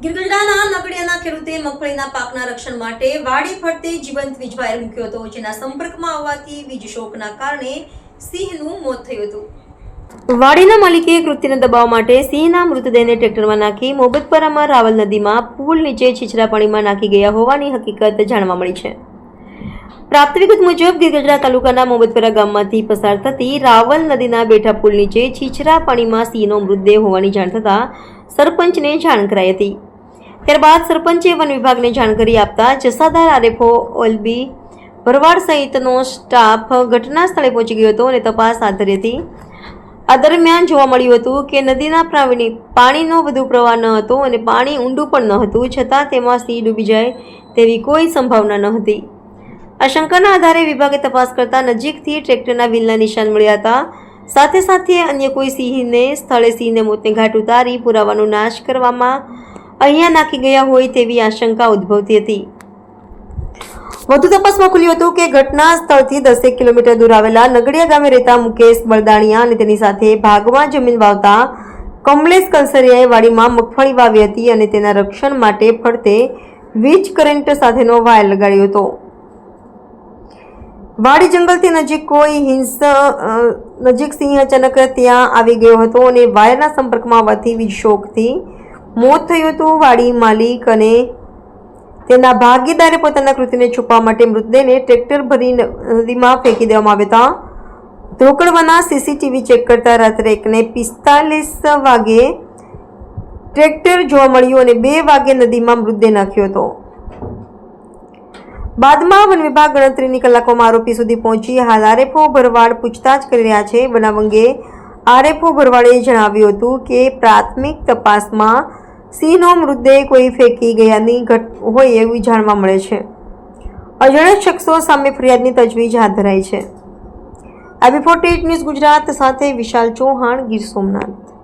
ગિરગજરાના નગડિયાના ખેડૂતે મગફળીના પાકના રક્ષણ માટે વાડી ફરતે જીવંત વીજ વાયર મૂક્યો હતો, જેના સંપર્કમાં આવવાથી વીજ શોકના કારણે સિંહનું મોત થયું હતું. વાડીના માલિકે કૃત્યને દબાવવા માટે સિંહના મૃતદેહને ટ્રેક્ટરમાં નાખી મોબતપરામાં રાવલ નદીમાં પુલ નીચે છીછરા પાણીમાં નાખી ગયા હોવાની હકીકત જાણવા મળી છે. પ્રાપ્ત વિગત મુજબ ગીરગઢડા તાલુકાના મોબતપરા ગામમાંથી પસાર થતી રાવલ નદીના બેઠા પુલ નીચે છીછરા પાણીમાં સિંહનો મૃતદેહ હોવાની જાણ થતાં સરપંચને જાણ કરાઈ હતી. ત્યારબાદ સરપંચે વન વિભાગને જાણ કરી આપતા જસાદાર આરેફો ઓલબી ભરવાડ સહિતનો સ્ટાફ ઘટના સ્થળે પહોંચી ગયો હતો અને તપાસ હાથ ધરી હતી. આ દરમિયાન જોવા મળ્યું હતું કે નદીના પ્રાણી પાણીનો વધુ પ્રવાહ ન હતો અને પાણી ઊંડું પણ ન હતું, છતાં તેમાં સિંહ ડૂબી જાય તેવી કોઈ સંભાવના ન હતી. આ શંકાના આધારે વિભાગે તપાસ કરતા નજીકથી ટ્રેક્ટરના વ્હીલના નિશાન મળ્યા હતા. સાથે સાથે અન્ય કોઈ સિંહને, સ્થળે સિંહને મોતને ઘાટ ઉતારી પુરાવાનો નાશ કરવામાં અહીંયા નાખી ગયા હોય તેવી આશંકા ઉદ્ભવતી હતી. વધુ તપાસમાં ખુલ્યું હતું કે ઘટના સ્થળથી દસેક કિલોમીટર દૂર આવેલા નગડિયા ગામે રહેતા મુકેશ બળદાણિયા અને તેની સાથે ભાગમાં જમીન વાવતા કમલેશ કંસરિયાએ વાડીમાં મગફળી વાવી હતી અને તેના રક્ષણ માટે ફરતે વીજ કરંટ સાથેનો વાયર લગાડ્યો હતો. વાડી જંગલથી નજીક કોઈ હિંસ નજીક સિંહ અચાનક ત્યાં આવી ગયો હતો અને વાયરના સંપર્કમાં આવવાથી વીજ મોત થયું હતું. વાડી માલિક અને તેના ભાગીદારે પોતાના કૃતિને છુપવા માટે મૃતદેહને ટ્રેક્ટર ભરી નદીમાં ફેંકી દેવામાં આવ્યા હતા. ધોકડવાના સીસીટીવી ચેક કરતા રાત્રે એકને પિસ્તાલીસ વાગે ટ્રેક્ટર જોવા મળ્યું અને બે વાગે નદીમાં મૃતદેહ નાખ્યો હતો. બાદમાં વન વિભાગ ગણતરીની કલાકોમાં આરોપી સુધી પહોંચી હાલ આરએફઓ ભરવાડ પૂછતાછ કરી રહ્યા છે. બનાવ અંગે આરએફઓ ભરવાડે જણાવ્યું હતું કે પ્રાથમિક તપાસમાં સિંહનો મૃતદેહ કોઈ ફેંકી ગયાની ઘટ હોય એવું જાણવા મળે છે. અજાણ્યા શખ્સો સામે ફરિયાદની તજવીજ હાથ ધરાઈ છે. આબી ફોર્ટી ન્યૂઝ ગુજરાત સાથે વિશાલ ચૌહાણ, ગીર સોમનાથ.